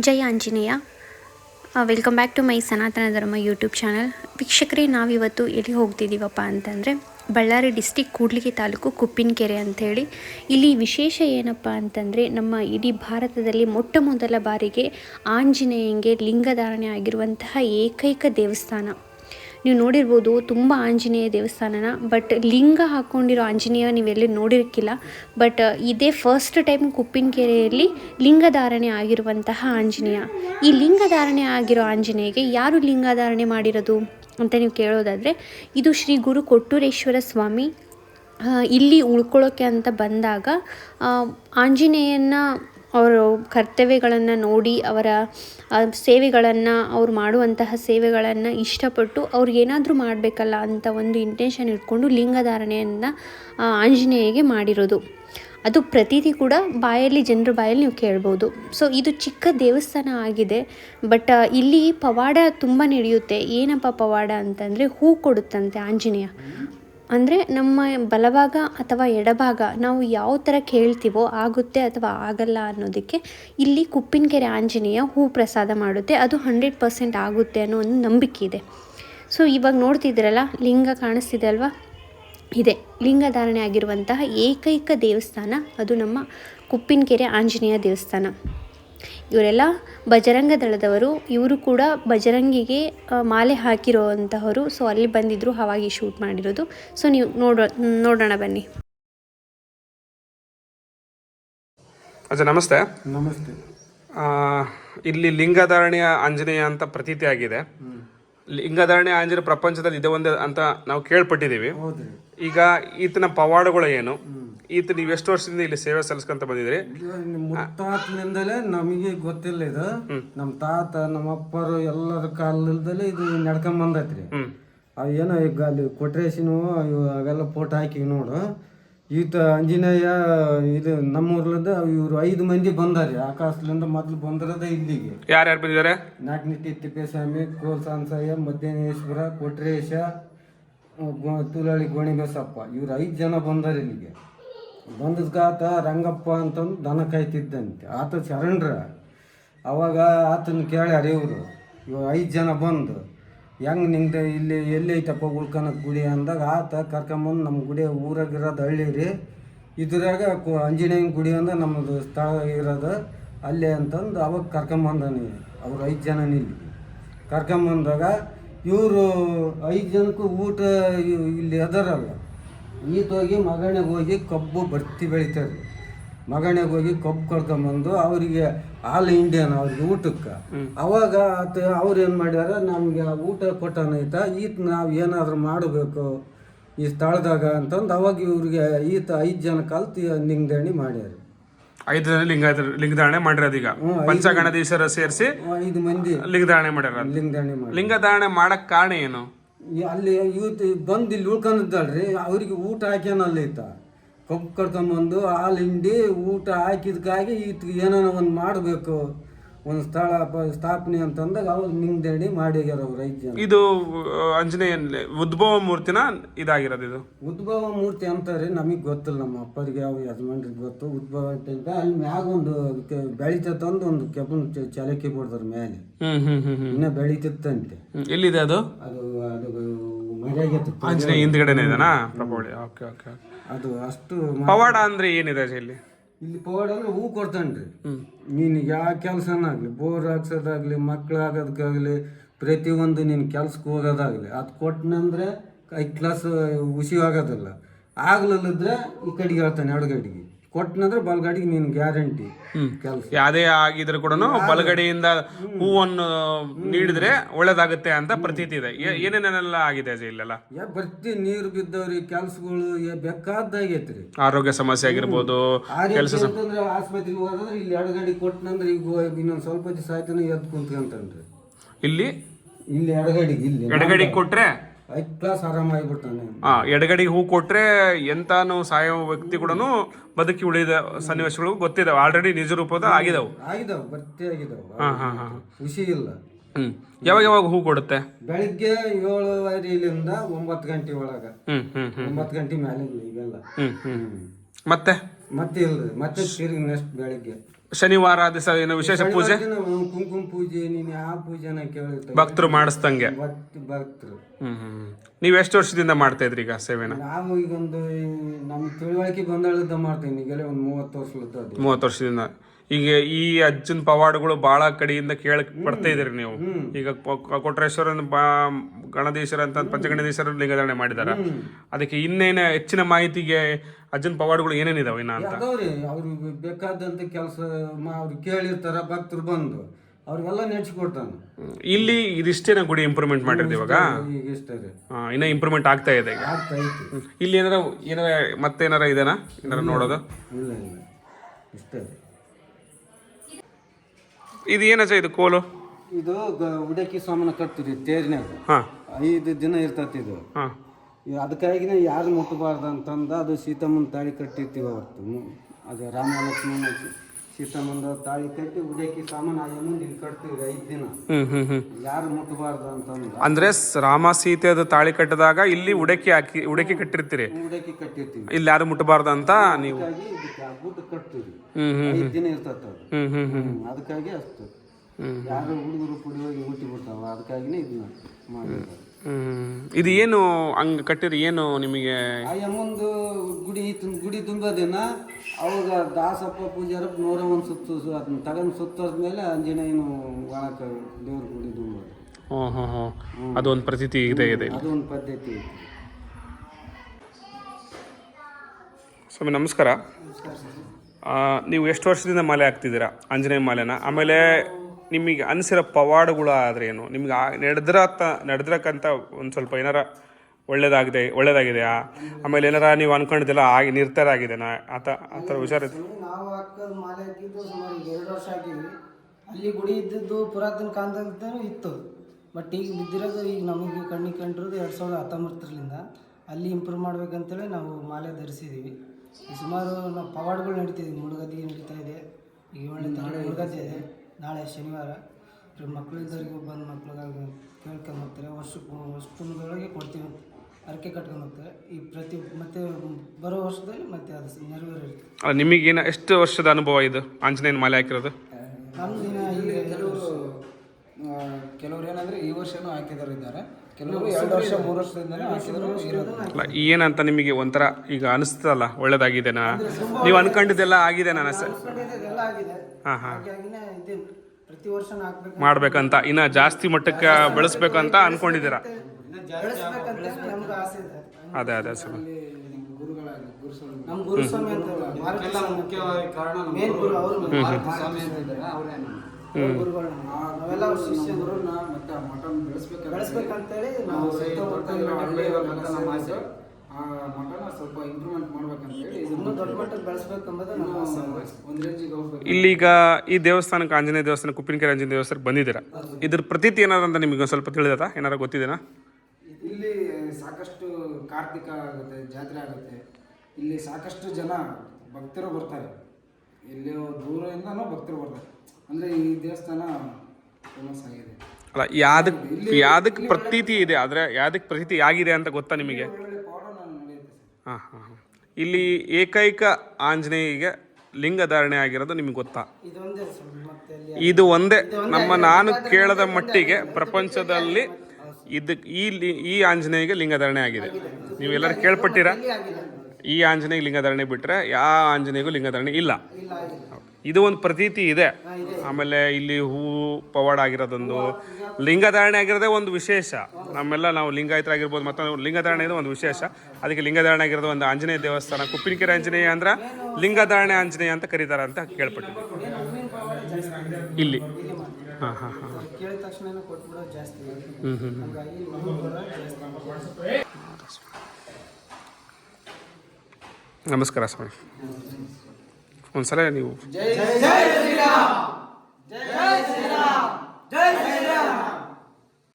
Jai Anjaneya. Welcome back to my Sanatana Dharma YouTube channel ವೀಕ್ಷಕರೇ, ನಾವಿವತ್ತು ಎಲ್ಲಿ ಹೋಗ್ತಿದ್ದೀವಪ್ಪ ಅಂತಂದರೆ, ಬಳ್ಳಾರಿ ಡಿಸ್ಟಿಕ್ ಕೂಡ್ಲಿಗಿ ತಾಲೂಕು ಕುಪ್ಪಿನಕೆರೆ ಅಂಥೇಳಿ ಇಲ್ಲಿ ವಿಶೇಷ ಏನಪ್ಪ ಅಂತಂದರೆ, ನಮ್ಮ ಇಡೀ ಭಾರತದಲ್ಲಿ ಮೊಟ್ಟ ಮೊದಲ ಬಾರಿಗೆ ಆಂಜನೇಯಂಗೆ ಲಿಂಗಧಾರಣೆ ಆಗಿರುವಂತಹ ಏಕೈಕ ದೇವಸ್ಥಾನ. ನೀವು ನೋಡಿರ್ಬೋದು ತುಂಬ ಆಂಜನೇಯ ದೇವಸ್ಥಾನನ ಬಟ್ ಲಿಂಗ ಹಾಕ್ಕೊಂಡಿರೋ ಆಂಜನೇಯ ನೀವೆಲ್ಲೂ ನೋಡಿರಕ್ಕಿಲ್ಲ ಬಟ್ ಇದೇ ಫಸ್ಟ್ ಟೈಮ್ ಕುಪ್ಪಿನಕೆರೆಯಲ್ಲಿ ಲಿಂಗಧಾರಣೆ ಆಗಿರುವಂತಹ ಆಂಜನೇಯ. ಈ ಲಿಂಗಧಾರಣೆ ಆಗಿರೋ ಆಂಜನೇಯಗೆ ಯಾರು ಲಿಂಗಧಾರಣೆ ಮಾಡಿರೋದು ಅಂತ ನೀವು ಕೇಳೋದಾದರೆ, ಇದು ಶ್ರೀ ಗುರು ಕೊಟ್ಟೂರೇಶ್ವರ ಸ್ವಾಮಿ. ಇಲ್ಲಿ ಉಳ್ಕೊಳ್ಳೋಕ್ಕೆ ಅಂತ ಬಂದಾಗ ಆಂಜನೇಯನ ಅವರು ಕರ್ತವ್ಯಗಳನ್ನು ನೋಡಿ ಅವರ ಸೇವೆಗಳನ್ನು, ಅವ್ರು ಮಾಡುವಂತಹ ಸೇವೆಗಳನ್ನು ಇಷ್ಟಪಟ್ಟು ಅವ್ರಿಗೇನಾದರೂ ಮಾಡಬೇಕಲ್ಲ ಅಂತ ಒಂದು ಇಂಟೆನ್ಷನ್ ಇಟ್ಕೊಂಡು ಲಿಂಗಧಾರಣೆಯನ್ನು ಆಂಜನೇಯಗೆ ಮಾಡಿರೋದು. ಅದು ಪ್ರತೀತಿ ಕೂಡ ಬಾಯಲ್ಲಿ, ಜನರ ಬಾಯಲ್ಲಿ ನೀವು ಕೇಳ್ಬೋದು. ಸೊ ಇದು ಚಿಕ್ಕ ದೇವಸ್ಥಾನ ಆಗಿದೆ ಬಟ್ ಇಲ್ಲಿ ಪವಾಡ ತುಂಬ ನಡೆಯುತ್ತೆ. ಏನಪ್ಪ ಪವಾಡ ಅಂತಂದರೆ ಹೂ ಕೊಡುತ್ತಂತೆ ಆಂಜನೇಯ. ಅಂದರೆ ನಮ್ಮ ಬಲಭಾಗ ಅಥವಾ ಎಡಭಾಗ ನಾವು ಯಾವ ಥರ ಕೇಳ್ತೀವೋ ಆಗುತ್ತೆ ಅಥವಾ ಆಗಲ್ಲ ಅನ್ನೋದಕ್ಕೆ ಇಲ್ಲಿ ಕುಪ್ಪಿನಕೆರೆ ಆಂಜನೇಯ ಹೂ ಪ್ರಸಾದ ಮಾಡುತ್ತೆ. ಅದು ಹಂಡ್ರೆಡ್ ಪರ್ಸೆಂಟ್ ಆಗುತ್ತೆ ಅನ್ನೋ ಒಂದು ನಂಬಿಕೆ ಇದೆ. ಸೊ ಇವಾಗ ನೋಡ್ತಿದ್ದೀರಲ್ಲ, ಲಿಂಗ ಕಾಣಿಸ್ತಿದೆ ಅಲ್ವಾ? ಇದೆ. ಲಿಂಗಧಾರಣೆ ಆಗಿರುವಂತಹ ಏಕೈಕ ದೇವಸ್ಥಾನ ಅದು ನಮ್ಮ ಕುಪ್ಪಿನಕೆರೆ ಆಂಜನೇಯ ದೇವಸ್ಥಾನ. ಇವರೆಲ್ಲ ಬಜರಂಗ ದಳದವರು. ಇವರು ಕೂಡ ಬಜರಂಗಿಗೆ ಮಾಲೆ ಹಾಕಿರೋವಂತಹವರು. ಸೊ ಅಲ್ಲಿ ಬಂದಿದ್ದರು ಅವಾಗಿ ಶೂಟ್ ಮಾಡಿರೋದು. ಸೊ ನೀವು ನೋಡೋ ನೋಡೋಣ ಬನ್ನಿ. ಅಜ್ಜ ನಮಸ್ತೆ. ನಮಸ್ತೆ. ಆ, ಇಲ್ಲಿ ಲಿಂಗಧಾರಣೆಯ ಆಂಜನೇಯ ಅಂತ ಪ್ರತೀತಿ ಆಗಿದೆ. ಲಿಂಗಧಾರಣೆ ಆಂಜನೇಯ ಪ್ರಪಂಚದಲ್ಲಿ ಇದೆ ಒಂದೇ ಅಂತ ನಾವು ಕೇಳ್ಪಟ್ಟಿದ್ದೀವಿ. ಈಗ ಈತನ ಪವಾಡಗಳು ಏನು? ಈತ ನೀವು ಎಷ್ಟು ವರ್ಷದಿಂದ ಇಲ್ಲಿ ಸೇವೆ ಸಲ್ಲಿಸ್ಕೊಂತ ಬಂದಿದ್ರಿ ಮುತ್ತಾತನಿಂದಲೇ ನಮಗೆ ಗೊತ್ತಿಲ್ಲ ಇದು. ನಮ್ಮ ತಾತ ನಮ್ಮ ಅಪ್ಪರು ಎಲ್ಲರ ಕಾಲದಲ್ಲೇ ಇದು ನಡ್ಕೊಂಡ್ ಬಂದೈತ್ರಿ. ಏನೋ ಈಗ ಅಲ್ಲಿ ಕೊಟ್ರೇಶನು ಅವೆಲ್ಲ ಫೋಟೋ ಹಾಕಿ ನೋಡು. ಈತ ಆಂಜನೇಯ ಇದು ನಮ್ಮೂರ್ಲಿಂದ ಇವ್ರು ಐದು ಮಂದಿ ಬಂದಾರಿ. ಆಕಾಶದಿಂದ ಮೊದ್ಲು ಬಂದ್ರದ ಇಲ್ಲಿಗೆ. ಯಾರ್ಯಾರು ಬಂದಿದ್ದಾರೆ? ನಾಗನಿಟ್ಟಿ ತಿಪ್ಪೇಸ್ವಾಮಿ ಕೋಲ್ಸಾನ್ಸಯ್ಯ ಮಧ್ಯನೇಶ್ವರ ಕೊಟ್ರೇಶ ತುಲಾಳಿ ಗೋಣಿಬಸಪ್ಪ. ಇವ್ರು ಐದು ಜನ ಬಂದಾರ ಇಲ್ಲಿಗೆ. ಬಂದದ್ಗಾತ ರಂಗಪ್ಪ ಅಂತಂದು ದನ ಕಾಯ್ತಿದ್ದಂತೆ. ಆತ ಶರಣರ. ಅವಾಗ ಆತನ ಕೇಳ್ಯಾರ ಇವರು ಇವಾಗ ಐದು ಜನ ಬಂದು, ಹೆಂಗೆ ನಿಂಗೆ ಇಲ್ಲಿ ಎಲ್ಲಿ ಐತಪ್ಪ ಉಳ್ಕೊಳಕ್ ಗುಡಿ? ಅಂದಾಗ ಆತ, ಕರ್ಕೊಂಬಂದು ನಮ್ಮ ಗುಡಿ ಊರಾಗಿರೋದು ಹಳ್ಳಿ ರೀ. ಇದ್ರಾಗ ಆಂಜನೇಯನ ಗುಡಿ ಅಂದ ನಮ್ಮದು ಸ್ಥಳ ಇರೋದು ಅಲ್ಲೇ ಅಂತಂದು ಅವಾಗ ಕರ್ಕೊಂಬಂದಾನೆ ಅವ್ರು ಐದು ಜನ ಇಲ್ಲಿ ಕರ್ಕೊಂಬಂದಾಗ ಇವರು ಐದು ಜನಕ್ಕೂ ಊಟ ಇಲ್ಲಿ ಅದರಲ್ಲ. ಈತ ಹೋಗಿ ಮಗಣಿಗೆ ಹೋಗಿ ಕಬ್ಬು ಬರ್ತಿ ಬೆಳಿತಾರೆ ಮಗಣೆಗೆ ಹೋಗಿ ಕಬ್ಬು ಕರ್ಕೊಂಬಂದು ಅವರಿಗೆ ಆಲ್ ಇಂಡಿಯನ್ ಅವ್ರಿಗೆ ಊಟಕ್ಕೆ. ಅವಾಗ ಆತ ಅವ್ರು ಏನು ಮಾಡ್ಯಾರ ನಮಗೆ ಊಟ ಕೊಟ್ಟನೈತ ಈತ ನಾವು ಏನಾದರೂ ಮಾಡಬೇಕು ಈ ಸ್ಥಳದಾಗ ಅಂತಂದು ಅವಾಗ ಇವ್ರಿಗೆ ಈತ ಐದು ಜನ ಕಲ್ತು ನಿಂಗದಣಿ ಮಾಡ್ಯಾರ. ಐದು ಜನ ಲಿಂಗ ಲಿಂಗದಾಣೆ ಮಾಡಿರೋದು ಈಗ. ಪಂಚಗಣಧೀಶರ ಸೇರಿಸಿ ಐದು ಮಂದಿ. ಲಿಂಗದಾಣೆ ಮಾಡ್ಯಾರ. ಲಿಂಗದಾಣೆ ಮಾಡಿ ಲಿಂಗಧಾರಣೆ ಮಾಡಕ್ ಕಾರಣ ಏನು? ಅಲ್ಲಿ ಇವತ್ತು ಬಂದು ಇಲ್ಲಿ ಉಳ್ಕೊಂಡಿದ್ದಾಳ್ರಿ ಅವ್ರಿಗೆ ಊಟ ಹಾಕ್ಯಾನಲ್ಲ ಈತ. ಕಬ್ಬು ಕರ್ಕೊಂಬಂದು ಹಾಲು ಹಿಂಡಿ ಊಟ ಹಾಕಿದ್ಕಾಗಿ ಈತ ಏನಾನ ಒಂದು ಮಾಡಬೇಕು. ಒಂದು ಸ್ಥಳ ಸ್ಥಾಪನೆ ಅಂತಂದಾಗ ಅವ್ರು ನಿಂದೇಳಿ ಮಾಡಿ ಅವ್ರು ಐದು ಜನ ಇದು ಅಂಜನೇಯ ಆಂಜನೇಯನ್ ಉದ್ಭವ ಮೂರ್ತಿನ ಇದಾಗಿರೋದು ಇದು? ಉದ್ಭವ ಮೂರ್ತಿ ಅಂತಾರೆ ನಮಗೆ ಗೊತ್ತಿಲ್ಲ ನಮ್ಮ ಅಪ್ಪರಿಗೆ ಅವ್ರ ಯಜಮಾನ್ರಿಗೆ ಗೊತ್ತು. ಉದ್ಭವ ಅಂತ ಅಲ್ಲಿ ಮ್ಯಾಗ ಒಂದು ಬೆಳಿತಂದು ಒಂದು ಕೆಬ್ಬನ್ ಚಲಕಿ ಬಿಡ್ದ್ರ ಮೇಲೆ. ಇನ್ನ ಬೆಳಿತಿತ್ತಂತೆ. ಎಲ್ಲಿದೆ ಅದು? ಅದು ಅದು ಮಳೆಗೆ ಆಂಜನೇಯ ಹಿಂದ್ಗಡೆನೆ ಇದನಾ? ಪ್ರಭಾವಳಿ ಓಕೆ ಓಕೆ ಅದು ಅಷ್ಟು ಪವಾಡ ಅಂದ್ರೆ ಏನಿದೆ ಇಲ್ಲಿ? ಇಲ್ಲಿ ಪವಾಡ ಅಂದ್ರೆ ಹೂ ಕೊಡ್ತಾನ್ರಿ. ನೀನು ಯಾವ ಕೆಲಸನಾಗ್ಲಿ ಬೋರ್ ಹಾಕ್ಸೋದಾಗ್ಲಿ ಮಕ್ಳು ಆಗೋದಕ್ಕಾಗ್ಲಿ ಪ್ರತಿಯೊಂದು ನೀನು ಕೆಲ್ಸಕ್ಕೆ ಹೋಗೋದಾಗ್ಲಿ ಅದು ಕೊಟ್ಟನಂದ್ರೆ ಐ ಕ್ಲಾಸ್ ಹುಸಿ ಆಗೋದಿಲ್ಲ ಆಗ್ಲಿಲ್ಲದ್ರೆ ಈ ಕಡೆಗೆ ಹೇಳ್ತಾನೆ ಎಡಗಡೆಗೆ ಕೊಟ್ಟನಂದ್ರೆ ಬಲಗಡೆಗೆ ನೀನು ಗ್ಯಾರಂಟಿ ಕೆಲಸ. ಯಾವುದೇ ಆಗಿದ್ರು ಕೂಡ ಬಲಗಡೆಯಿಂದ ಹೂವನ್ನು ನೀಡಿದ್ರೆ ಒಳ್ಳೇದಾಗುತ್ತೆ ಅಂತ ಪ್ರತೀತಿ ಇದೆ. ಏನೇನೆಲ್ಲ ಆಗಿದೆ ಅಜಯ್ ಇಲ್ಲೆಲ್ಲ? ಬರ್ತಿ ನೀರು ಬಿದ್ದವ್ರಿ ಕೆಲ್ಸಗಳು ಬೇಕಾದಾಗೈತ್ರಿ ಆರೋಗ್ಯ ಸಮಸ್ಯೆ ಆಗಿರ್ಬೋದು ಕೆಲಸ ಆಸ್ಪತ್ರೆಗೆ ಹೋದ್ರೆ ಇಲ್ಲಿ ಎಡಗಡೆ ಕೊಟ್ಟನಂದ್ರೆ ಈಗ ಇನ್ನೊಂದು ಸ್ವಲ್ಪ ದಿವಸ ಆಯ್ತಾನೆ ಎದ್ದು ಕುಂತ್ಕೊಂತಾನ್ರಿ. ಇಲ್ಲಿ? ಇಲ್ಲಿ ಎಡಗಡೆಗೆ ಇಲ್ಲಿ. ಎಡಗಡೆಗೆ ಕೊಟ್ರೆ ಐದು ಕ್ಲಾಸ್ ಆರಾಮಾಗಿಬಿಡ್ತಾನೆ ಆ ಎಡಗಡೆಗೆ ಹೂ ಕೊಟ್ರೆ ಎಂತಾನು ಸಾಯೋ ವ್ಯಕ್ತಿ ಕೂಡ ಬದುಕಿ ಉಳಿದ ಸನ್ನಿವೇಶಗಳು ಗೊತ್ತಿದಾವೆ. ಆಲ್ರೆಡಿ ನಿಜ ರೂಪದ ಆಗಿದಾವು. ಆಗಿದಾವ ಬರ್ತಿ ಆಗಿದಾವ. ಹಾ ಹಾಂ ಹಾಂ ಖುಷಿ ಇಲ್ಲ. ಹ್ಮ್. ಯಾವಾಗ ಯಾವಾಗ ಹೂ ಕೊಡುತ್ತೆ? ಬೆಳಿಗ್ಗೆ ಏಳುವರೆಲಿಂದ ಒಂಬತ್ತು ಗಂಟೆ ಒಳಗ. ಹ್ಮ್ ಹ್ಮ್ ಹ್ಮ್. ಒಂಬತ್ತು ಗಂಟೆ ಮೇಲೆ ಈಗೆಲ್ಲ. ಹ್ಮ್ ಹ್ಮ್. ಮತ್ತೆ? ಮತ್ತೆ ಇಲ್ರಿ ಮತ್ತೆ ತಿರುಗಿ ನೆಕ್ಸ್ಟ್ ಬೆಳಿಗ್ಗೆ. ಶನಿವಾರ ದಿವಸ ಏನು ವಿಶೇಷ ಪೂಜೆ? ಕುಂಕುಮ ಪೂಜೆ ನೀನು ಯಾವ ಪೂಜೆನ ಕೇಳುತ್ತೆ ಭಕ್ತರು ಮಾಡಿಸ್ದಂಗೆ. ಭಕ್ತ ಭಕ್ತರು. ಹ್ಮ್ ಹ್ಮ್ ನೀವು ಎಷ್ಟು ವರ್ಷದಿಂದ ಮಾಡ್ತಾ ಇದ್ರಿ ಈಗ ಸೇವೆನ? ನಾವು ಈಗ ಒಂದು ನಮ್ಮ ತಿಳುವಳಿಕೆ ಗೊಂದಲದ ಮಾಡ್ತೀನಿ ಈಗಲೇ ಒಂದು ಮೂವತ್ತು ವರ್ಷದ ಮೂವತ್ತು ವರ್ಷದಿಂದ. ಈಗ ಈ ಅಜ್ಜನ ಪವಾಡಗಳು ಬಹಳ ಕಡೆಯಿಂದ ಕೇಳಕ್ ಬರ್ತಾ ಇದೀರಿ ನೀವು. ಈಗ ಕೊಟ್ರೇಶ್ವರನ ಗಣದೇಶ್ವರ ಅಂತ ಪಂಚಗಣದೇಶ್ವರ ಲಿಂಗಧಾರಣೆ ಮಾಡಿದಾರ. ಅದಕ್ಕೆ ಇನ್ನೇನ ಹೆಚ್ಚಿನ ಮಾಹಿತಿಗೆ ಅಜ್ಜನ ಪವಾಡಗಳು ಏನೇನಿದಾವೆ ಇನ್ನ ಅಂತ? ಅವ್ರಿಗೆ ಬೇಕಾದಂತ ಕೆಲಸ ಅವ್ರು ಕೇಳಿರ್ತಾರ ಭಕ್ತರು ಬಂದು ಅವ್ರಿಗೆಲ್ಲ ನೆಚ್ಚಿಕೊಡ್ತಾನೆ. ಇಲ್ಲಿ ಇದಿಷ್ಟೇನ ಗುಡಿ ಇಂಪ್ರೂವ್ಮೆಂಟ್ ಮಾಡಿರ್ತೀವಿ ಇವಾಗ? ಈಗ ಇಷ್ಟ ರೀ. ಆ, ಇನ್ನ ಇಂಪ್ರೂವ್ಮೆಂಟ್ ಆಗ್ತಾ ಇದೆ ಈಗ. ಆಗ್ತಾ ಐತಿ. ಇಲ್ಲಿ ಏನಾರ ಏನಾರ ಮತ್ತೇನಾರ ಇದೇನಾ? ಏನಾರ ನೋಡೋದು? ಇಲ್ಲ ಇಲ್ಲ. ಇಷ್ಟ ರೀ. ಇದು ಏನಜ್ಜ ಇದು ಕೋಲು? ಇದು ಗ- ಉಡಕಿ ಸಾಮಾನು ಕಟ್ತೀರಿ ತೇರಿನಾಗ ಹಾ. ಐದು ದಿನ ಇರ್ತತಿ ಇದು. ಹಾ. ಅದಕ್ಕಾಗಿನೇ ಯಾರು ಮುಟ್ಟಬಾರ್ದು ಅಂತಂದ ಅದು ಸೀತಮ್ಮನ ತಾಳಿ ಕಟ್ಟಿರ್ತೀವಿ ಅವತ್ತು. ಮು- ಅದು ರಾಮ ಲಕ್ಷ್ಮಣ ಸೀತಮ್ಮನ ತಾಳಿ ಕಟ್ಟಿ ಉಡಕಿ ಸಾಮಾನು ಆ ಮುಂದೆ ಇಲ್ಲಿ ಕಟ್ತೀವಿ ಐದು ದಿನ. ಹ್ಮ್ ಹ್ಮ್ ಹ್ಮ್. ಯಾರು ಮುಟ್ಟಬಾರ್ದು ಅಂತಂದು ಅಂದ್ರೆ. ರಾಮ ಸೀತೆ ಅದು ತಾಳಿ ಕಟ್ಟಿದಾಗ ಇಲ್ಲಿ ಉಡಕಿ ಹಾಕಿ ಉಡಕಿ ಕಟ್ಟಿರ್ತೀರಿ? ಉಡಕಿ ಕಟ್ಟಿರ್ತೀವಿ. ಇಲ್ಲಿ ಯಾರು ಮುಟ್ಟಬಾರ್ದು ಅಂತ ನೀವು? ಅದಕ್ಕಾಗಿ ಇದಕ್ಕೆ ಗುಡ್ಡ ಕಟ್ತೀವಿ. ಹ್ಮ್ ಹ್ಮ್ ಐದು ದಿನ ಇರ್ತೈತೆ ಅದು. ಹ್ಮ್ ಹ್ಮ್ ಹ್ಮ್. ಹ್ಮ್, ಅದಕ್ಕಾಗಿ ಅಷ್ಟು. ಯಾರು ಹುಡುಗರು ಪುಡಿ ಹೋಗಿ ಹುಟ್ಟಿ ಬಿಡ್ತಾವ ಅದಕ್ಕಾಗಿನೇ ಇದನ್ನ ಮಾಡಿದ್ದಾರೆ ಇದು ಏನು ಹಂಗ್ ಕಟ್ಟಿರಿ ಏನು ನಿಮಗೆ? ಒಂದು ಗುಡಿ ಗುಡಿ ತುಂಬ ಅವಾಗ ದಾಸಪ್ಪ ಪೂಜಾರ ನೂರ ಒಂದು ಸುತ್ತು ಅದನ್ನ ತಗೊಂಡು ಸುತ್ತಾದ್ಮೇಲೆ ಆಂಜನೇಯನು ಒಳಕ ದೇವ್ರ ಗುಡಿ ತುಂಬೋದು. ಹ್ಞೂ ಹ್ಞೂ ಹ್ಞೂ ಅದೊಂದು ಪ್ರತೀತಿ ಇದೆ ಇದೆ. ಅದು ಒಂದು ಪದ್ಧತಿ ಸ್ವಾಮಿ ನಮಸ್ಕಾರ. ನೀವು ಎಷ್ಟು ವರ್ಷದಿಂದ ಮಾಲೆ ಹಾಕ್ತಿದ್ದೀರಾ ಆಂಜನೇಯ ಮಾಲೆನ? ಆಮೇಲೆ ನಿಮಗೆ ಅನಿಸಿರೋ ಪವಾಡಗಳು ಆದ್ರೇನು ನಿಮ್ಗೆ ನಡೆದಿರತ್ತ ನಡೆದ್ರಕ್ಕಂತ ಒಂದು ಸ್ವಲ್ಪ ಏನಾರ ಒಳ್ಳೇದಾಗಿದೆ, ಒಳ್ಳೇದಾಗಿದೆಯಾ? ಆಮೇಲೆ ಏನಾರ ನೀವು ಅನ್ಕೊಂಡಿದ್ದೆಲ್ಲ ಆಗಿ ನಿರ್ಧಾರ ಆಗಿದೆನಾ ಆ ಹುಷಾರ ಆ ಥರ ಇದೆ ನಾವು ಸುಮಾರು ಎರಡು ವರ್ಷ ಆಗಿದ್ವಿ ಅಲ್ಲಿ ಗುಡಿ ಇದ್ದಿದ್ದು ಪುರಾತನ ಕಾಲದಲ್ಲಿ ಇತ್ತು. ಬಟ್ ಈಗ ಬಿದ್ದಿರೋದು ಈಗ ನಮಗೆ ಕಣ್ಣಿಗೆ ಕಂಡಿರೋದು ಎರಡು ಸಾವಿರದ ಹತ್ತೊಂಬತ್ತರಿಂದ ಅಲ್ಲಿ ಇಂಪ್ರೂವ್ ಮಾಡ್ಬೇಕಂತೇಳಿ ನಾವು ಮಾಲೆ ಧರಿಸಿದ್ದೀವಿ. ಸುಮಾರು ನಾವು ಪವಾಡ್ಗಳು ನಡೀತಿದ್ವಿ ಮುಳುಗದ್ದಿಗೆ ನಡೀತಾ ಇದೆ. ಈಗ ಒಳ್ಳೆ ಮುಳುಗದ್ದೆ ಇದೆ ನಾಳೆ ಶನಿವಾರ ಮಕ್ಕಳಿದ್ದವರಿಗೂ ಬಂದು ಮಕ್ಳಿಗಾಗಿ ಕೇಳ್ಕೊಂಬರ್ತಾರೆ ವರ್ಷಕ್ಕೆ ವರ್ಷ ತುಂಬಿದೊಳಗೆ ಕೊಡ್ತೀವಿ ಅಂತ ಅರಕೆ ಕಟ್ಕೊಂಡು ಹೋಗ್ತಾರೆ. ಈ ಪ್ರತಿ ಮತ್ತೆ ಬರೋ ವರ್ಷದಲ್ಲಿ ಮತ್ತೆ ಅದು ನೆರವೇರುತ್ತೆ ಅಲ್ಲ ನಿಮಗೇನು ಎಷ್ಟು ವರ್ಷದ ಅನುಭವ ಇದು? ಆಂಜನೇಯನ ಮಾಲೆ ಹಾಕಿರೋದು? ನಮ್ದು ದಿನ ಈಗ ಕೆಲವರು ಕೆಲವರು ಏನಂದ್ರೆ ಈ ವರ್ಷನೂ ಹಾಕಿದವರು ಇದ್ದಾರೆ ಕೆಲವರು ಎರಡು ವರ್ಷ ಮೂರು ವರ್ಷದಿಂದಲೇ ಹಾಕಿದ್ರು ಇರೋದು ಅಲ್ಲ ಏನಂತ ನಿಮಗೆ ಒಂಥರ ಈಗ ಅನಿಸ್ತದಲ್ಲ? ಒಳ್ಳೇದಾಗಿದೆನಾ? ನೀವು ಅನ್ಕೊಂಡಿದ್ದೆಲ್ಲ ಆಗಿದೆ ನನ್ನ ಎಲ್ಲ ಆಗಿದೆ. ಹಾಂ ಹಾಂ. ಹಾಗಾಗಿನೇ ಇದೆ ಪ್ರತಿ ವರ್ಷನೂ ಹಾಕ್ಬೇಕು. ಮಾಡ್ಬೇಕಂತ ಇನ್ನ ಜಾಸ್ತಿ ಮಟ್ಟಕ್ಕೆ ಬೆಳೆಸ್ಬೇಕಂತ ಅನ್ಕೊಂಡಿದ್ದೀರಾ? ಬೆಳೆಸ್ಬೇಕಂತ ನಮ್ಗೆ ಆಸೆ ಇದೆ. ಅದೇ ಅದೇ ಸರ್ ನಮ್ಮ ಗುರುಸ್ವಾಮಿ. ಅಂತ ಮುಖ್ಯವಾಗಿ ಕಾರಣ ನಮ್ಮ ಮೇನ್ ಗುರು ಅವರು ಮಾರುತಿ ಸ್ವಾಮಿ ಅಂತ ಇದ್ದಾರೆ ಅವರೇ ಗುರುಗಳು ನಾವೆಲ್ಲ ಅವ್ರ ಶಿಷ್ಯರು ಗುರುನ ಮತ್ತೆ ಆ ಮಠನ ಬೆಳೆಸ್ಬೇಕು ಬೆಳೆಸ್ಬೇಕಂತೇಳಿ ನಾವು ನಮ್ಮ ಆಸೆ. ಆ ಮಠನ ಸ್ವಲ್ಪ ಇಂಪ್ರೂವ್ಮೆಂಟ್ ಮಾಡ್ಬೇಕಂತೇಳಿ ಇನ್ನೂ ಇದನ್ನು ದೊಡ್ಡ ಮಟ್ಟಕ್ಕೆ ಬೆಳೆಸ್ಬೇಕಂಬುದು ನಮ್ಮ ಆಸೆ. ಒಂದು ರೇಂಜಿಗೆ ಹೋಗ್ಬೇಕು. ಇಲ್ಲೀಗ ಈ ದೇವಸ್ಥಾನಕ್ಕೆ ಆಂಜನೇಯ ದೇವಸ್ಥಾನ ಕುಪ್ಪಿನಕೆರೆ ಆಂಜನೇಯ ದೇವಸ್ಥಾನಕ್ಕೆ ಬಂದಿದ್ದೀರಾ? ಇದ್ರ ಪ್ರತೀತಿ ಏನಾರ ಅಂತ ನಿಮಗೆ ಒಂದು ಸ್ವಲ್ಪ ತಿಳಿದತಾ? ಏನಾರ ಗೊತ್ತಿದೆನಾ? ಇಲ್ಲಿ ಸಾಕಷ್ಟು ಕಾರ್ತಿಕ ಆಗುತ್ತೆ ಜಾತ್ರೆ ಆಗುತ್ತೆ. ಇಲ್ಲಿ ಸಾಕಷ್ಟು ಜನ ಭಕ್ತರು ಬರ್ತಾರೆ. ಇಲ್ಲಿ ದೂರದಿಂದನೂ ಭಕ್ತರು ಬರ್ತಾರೆ. ಅಂದರೆ ಈ ದೇವಸ್ಥಾನ ಫೇಮಸ್ ಆಗಿದೆ. ಅಲ್ಲ ಯಾವ್ದಕ್ಕೆ ಯಾವ್ದಕ್ಕೆ ಪ್ರತೀತಿ ಇದೆ? ಆದರೆ ಯಾವ್ದಕ್ಕೆ ಪ್ರತೀತಿ ಆಗಿದೆ ಅಂತ ಗೊತ್ತಾ ನಿಮಗೆ? ಹಾಂ ಹಾಂ ಹಾಂ. ಇಲ್ಲಿ ಏಕೈಕ ಆಂಜನೇಯಿಗೆ ಲಿಂಗಧಾರಣೆ ಆಗಿರೋದು ನಿಮಗೆ ಗೊತ್ತಾ? ಇದು ಒಂದೇ. ನಮ್ಮ ನಾನು ಕೇಳದ ಮಟ್ಟಿಗೆ ಪ್ರಪಂಚದಲ್ಲಿ ಇದು ಈ ಈ ಆಂಜನೇಯಿಗೆ ಲಿಂಗಧಾರಣೆ ಆಗಿದೆ. ನೀವೆಲ್ಲರೂ ಕೇಳ್ಪಟ್ಟಿರಾ? ಈ ಆಂಜನೇಯ ಲಿಂಗಧಾರಣೆ ಬಿಟ್ಟರೆ ಯಾವ ಆಂಜನೇಯಗೂ ಲಿಂಗಧಾರಣೆ ಇಲ್ಲ. ಇದು ಒಂದು ಪ್ರತೀತಿ ಇದೆ. ಆಮೇಲೆ ಇಲ್ಲಿ ಹೂವು ಪವಾಡ ಆಗಿರೋದೊಂದು, ಲಿಂಗಧಾರಣೆ ಆಗಿರೋದೇ ಒಂದು ವಿಶೇಷ. ನಮ್ಮೆಲ್ಲ ನಾವು ಲಿಂಗಾಯತರಾಗಿರ್ಬೋದು ಮತ್ತು ಲಿಂಗಧಾರಣೆ ಇದು ಒಂದು ವಿಶೇಷ. ಅದಕ್ಕೆ ಲಿಂಗಧಾರಣೆ ಆಗಿರೋದು ಒಂದು ಆಂಜನೇಯ ದೇವಸ್ಥಾನ. ಕುಪ್ಪಿನಕೆರೆ ಆಂಜನೇಯ ಅಂದ್ರೆ ಲಿಂಗಧಾರಣೆ ಆಂಜನೇಯ ಅಂತ ಕರೀತಾರೆ ಅಂತ ಕೇಳ್ಪಟ್ಟು ಇಲ್ಲಿ. ಹಾಂ ಹಾಂ ಹಾಂ. ನಮಸ್ಕಾರ ಸ್ವಾಮಿ. ಒಂದ್ಸಲ ನೀವು ಜೈ ಶ್ರೀರಾಮ್. ಜೈ ಶ್ರೀರಾಮ್. ಜೈ